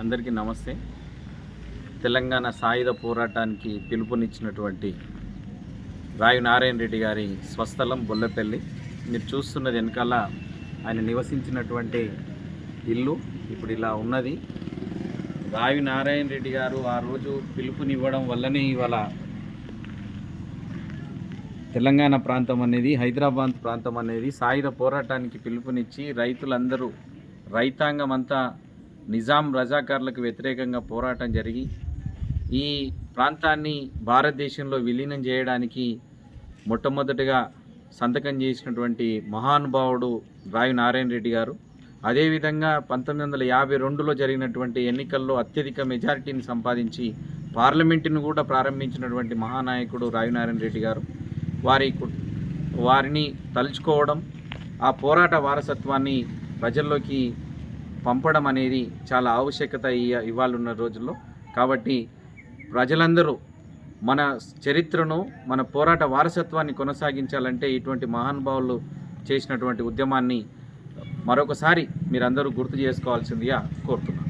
అందరికీ నమస్తే. తెలంగాణ సాయుధ పోరాటానికి పిలుపునిచ్చినటువంటి రాయు నారాయణ రెడ్డి గారి స్వస్థలం బొల్లపల్లి. మీరు చూస్తున్నది వెనకాల ఆయన నివసించినటువంటి ఇల్లు ఇప్పుడు ఇలా ఉన్నది. రాయు నారాయణ రెడ్డి గారు ఆ రోజు పిలుపునివ్వడం వల్లనే ఇవాళ తెలంగాణ ప్రాంతం అనేది హైదరాబాద్ ప్రాంతం అనేది సాయుధ పోరాటానికి పిలుపునిచ్చి రైతులందరూ రైతాంగం అంతా నిజాం రజాకార్లకు వ్యతిరేకంగా పోరాటం జరిగి ఈ ప్రాంతాన్ని భారతదేశంలో విలీనం చేయడానికి మొట్టమొదటిగా సంతకం చేసినటువంటి మహానుభావుడు రాయు నారాయణ రెడ్డి గారు. అదేవిధంగా పంతొమ్మిది వందల యాభై రెండులో జరిగినటువంటి ఎన్నికల్లో అత్యధిక మెజారిటీని సంపాదించి పార్లమెంటును కూడా ప్రారంభించినటువంటి మహానాయకుడు రావినారాయణ రెడ్డి గారు. వారి కు- వారిని తలుచుకోవడం ఆ పోరాట వారసత్వాన్ని ప్రజల్లోకి పంపడం అనేది చాలా ఆవశ్యకత ఈ- ఇవాళ ఉన్న రోజుల్లో. కాబట్టి ప్రజలందరూ మన చరిత్రను మన పోరాట వారసత్వాన్ని కొనసాగించాలంటే ఇటువంటి మహానుభావులు చేసినటువంటి ఉద్యమాన్ని మరొకసారి మీరందరూ గుర్తు చేసుకోవాల్సిందిగా కోరుతున్నాను.